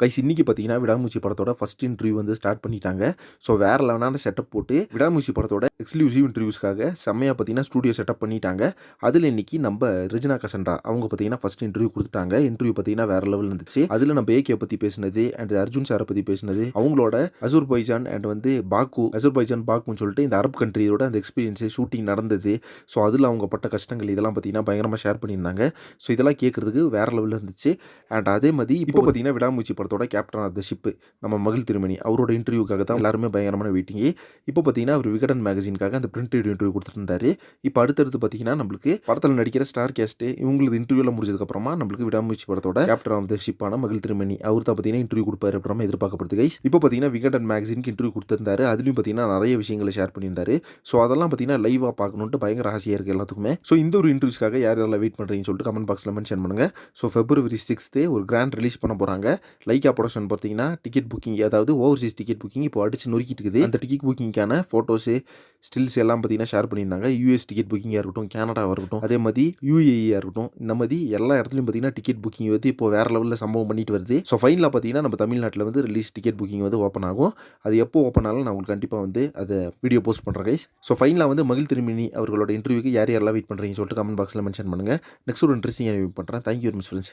Guys இன்னைக்கு பார்த்தீங்கன்னா விடாமூச்சி படத்தோட ஃபர்ஸ்ட் இன்டர்வியூ வந்து ஸ்டார்ட் பண்ணிட்டாங்க. ஸோ வேற லெவனான செட்டப் போட்டு விடாமூச்சி படத்தோட எக்ஸ்க்ளூசிவ் இன்டர்வியூஸ்க்காக செம்மையாக பார்த்தீங்கன்னா ஸ்டூடியோ செட்டப் பண்ணிட்டாங்க. அதில் இன்னைக்கு நம்ம ரிஜினா கசன்ரா அவங்க பார்த்தீங்கன்னா ஃபர்ஸ்ட் இன்டர்வியூ கொடுத்துட்டாங்க. இன்டர்வியூ பார்த்தீங்கன்னா வேற லெவல் இருந்துச்சு. அதில் நம்ம ஏகே பற்றி பேசினது அண்ட் அர்ஜுன் சாரை பற்றி பேசினது அவங்களோட அசூர் பைஜான் அண்ட் வந்து பாக்கு அசூர் பைஜான் பாக்குன்னு சொல்லிட்டு இந்த அரப் கண்ட்ரியோட அந்த எக்ஸ்பீரியன்ஸு ஷூட்டிங் நடந்தது. ஸோ அதில் அவங்க பட்ட கஷ்டங்கள் இதெல்லாம் பார்த்தீங்கன்னா பயங்கரமாக ஷேர் பண்ணியிருந்தாங்க. ஸோ இதெல்லாம் கேட்குறதுக்கு வேற லெவலில் இருந்துச்சு. அண்ட் அதே மாதிரி இப்போ பார்த்தீங்கன்னா விடாமூச்சி படத்தோட கேப்டன் ஆஃப் த ஷிப்பு நம்ம மகிழ் திருமணி அவரோட இன்டர்வியூக்காக தான் எல்லாருமே பயங்கரமான வெயிட்டிங்கு இப்போ பார்த்தீங்கன்னா அவர் விகடன் மேகசினுக்காக அந்த பிரிண்ட் இன்டர்வியூ கொடுத்துருந்தாரு. இப்போ அடுத்தடுத்து பார்த்தீங்கன்னா நம்மளுக்கு படத்தில் நடிக்கிற ஸ்டார் கேஸ்ட்டு இவங்களுக்கு இன்டர்வியூவில் முடிஞ்சதுக்கப்புறமா நம்மளுக்கு விடாமூச்சி படத்தோட கேப்டன் ஆஃப் த ஷிப்பான மகிழ் திருமணி அவர் தான் பார்த்தீங்கன்னா இன்டர்வியூ கொடுப்பாரு அப்புறமா எதிர்பார்க்கப்படுது. கைஸ் இப்போ பார்த்தீங்கன்னா விகடன் மேகசினுக்கு இன்டர்வியூ கொடுத்துருந்தாரு. அதுலேயும் பார்த்தீங்கன்னா நிறைய விஷயங்களை ஷேர் பண்ணியிருந்தாரு. ஸோ அதெல்லாம் பார்த்தீங்கன்னா லைவாக பார்க்கணுன்ட்டு பயங்கர ஆசையாக இருக்குது எல்லாத்துக்குமே. ஸோ இந்த ஒரு இன்டர்வியூஸ்க்காக யார் யாரெல்லாம் வெயிட் பண்ணுறீங்கன்னு சொல்லிட்டு கமெண்ட் பாக்ஸில் மென்ஷன் பண்ணுங்கள் ஸோ ஃபெப்ரவரி சிக்ஸ்த்து ஒரு கிராண்ட் ரிலீஸ் பண்ண போகிறாங்க லைக்கா ப்ரொடக்ஷன் பார்த்தீங்கன்னா டிக்கெட் புக்கிங் அதாவது ஓவர்சீஸ் டிக்கெட் புக்கிங் இப்போ அடிச்சு நொறுக்கிட்டு இருக்குது அந்த டிக்கெட் புக்கிங்கான ஃபோட்டோஸு ஸ்டில்ஸ் எல்லாம் பார்த்தீங்கன்னா ஷேர் பண்ணியிருந்தாங்க. யூஎஸ் டிக்கெட் புக்கிங்காக இருக்கட்டும் கனடாவாக இருக்கட்டும் அதே மாதிரி யூஏஇயாக இருக்கட்டும் இந்த மாதிரி எல்லா இடத்துலையும் பார்த்தீங்கன்னா டிக்கெட் புக்கிங் வந்து இப்போ வேறு லெவலில் சம்பவம் பண்ணிட்டு வருது. ஸோ ஃபைனலாக பார்த்தீங்கன்னா நம்ம தமிழ்நாட்டில் வந்து ரிலீஸ் டிக்கெட் புக்கிங் வந்து ஓப்பன் ஆகும். அது எப்போ ஓப்பன் ஆகும் நான் உங்களுக்கு கண்டிப்பாக வந்து அதை வீடியோ போஸ்ட் பண்ணுறேன் கைஸ் ஸோ ஃபைனலாக வந்து மகிழ் திருமினி அவர்களோட இன்டர்வியூக்கு யார் யாரெல்லாம் வெயிட் பண்ணுறீங்கன்னு சொல்லிட்டு கமெண்ட் பாக்ஸில் மென்ஷன் பண்ணுங்கள் நெக்ஸ்ட் ஒரு இன்ட்ரெஸ்டிங் பண்ணுறேன் தேங்க்யூ வெரி மச் ஃப்ரெண்ட்ஸ்